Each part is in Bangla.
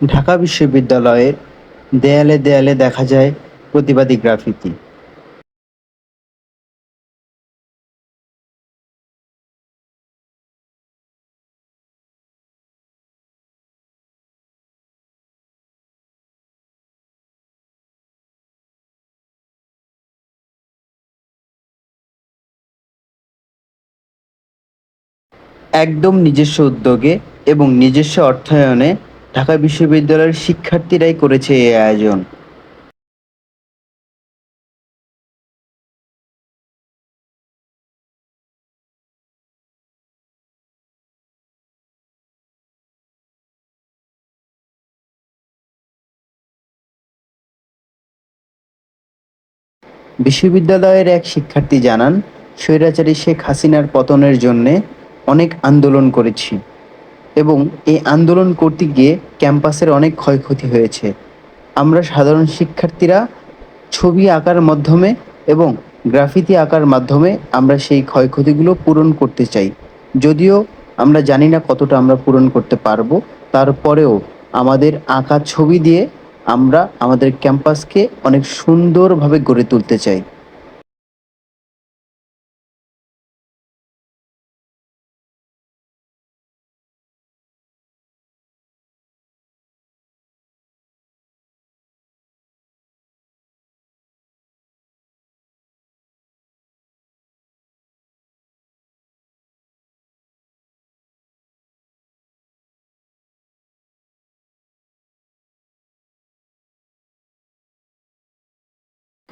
ঢাকা বিশ্ববিদ্যালয়ের দেয়ালে দেয়ালে দেখা যায় প্রতিবাদী গ্রাফিতি। একদম নিজস্ব উদ্যোগে এবং নিজস্ব অর্থায়নে ঢাকা বিশ্ববিদ্যালয়ের শিক্ষার্থীরাই করেছে এই আয়োজন। বিশ্ববিদ্যালয়ের এক শিক্ষার্থী জানান, স্বৈরাচারী শেখ হাসিনার পতনের জন্যে অনেক আন্দোলন করেছি। এবং এই আন্দোলন করতে গিয়ে ক্যাম্পাসের অনেক ক্ষয়ক্ষতি হয়েছে। আমরা সাধারণ শিক্ষার্থীরা ছবি আঁকার মাধ্যমে এবং গ্রাফিতি আঁকার মাধ্যমে আমরা সেই ক্ষয়ক্ষতিগুলো পূরণ করতে চাই। যদিও আমরা জানি না কতটা আমরা পূরণ করতে পারব। তারপরেও আমাদের আঁকা ছবি দিয়ে আমরা আমাদের ক্যাম্পাসকে অনেক সুন্দরভাবে গড়ে তুলতে চাই।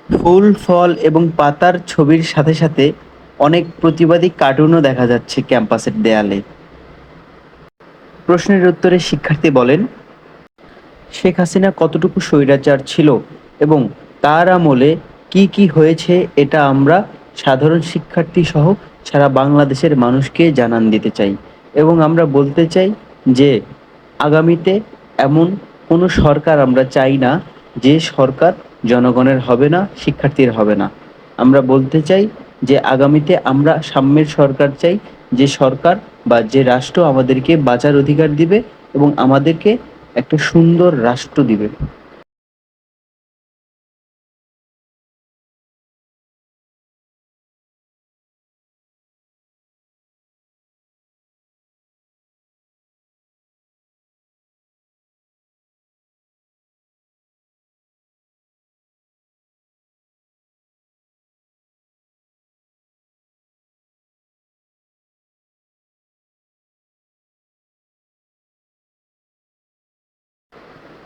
ফুল, ফল এবং পাতার ছবির সাথে সাথে অনেক প্রতিবাদী কার্টুনও দেখা যাচ্ছে ক্যাম্পাসের দেয়ালে। প্রশ্নের উত্তরে শিক্ষার্থী বলেন, শেখ হাসিনা কতটুকু স্বৈরাচার ছিল এবং তার আমলে কি কি হয়েছে এটা আমরা সাধারণ শিক্ষার্থী সহ সারা বাংলাদেশের মানুষকে জানান দিতে চাই এবং আমরা বলতে চাই যে আগামীতে এমন কোনো সরকার আমরা চাই না যে সরকার জনগণের হবে না, শিক্ষার্থীর হবে না। আমরা বলতে চাই যে আগামীতে আমরা সাম্যের সরকার চাই, যে সরকার বা যে রাষ্ট্র আমাদেরকে বাঁচার অধিকার দিবে এবং আমাদেরকে একটা সুন্দর রাষ্ট্র দিবে।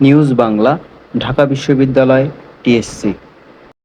নিউজ বাংলা ঢাকা বিশ্ববিদ্যালয় টিএসসি।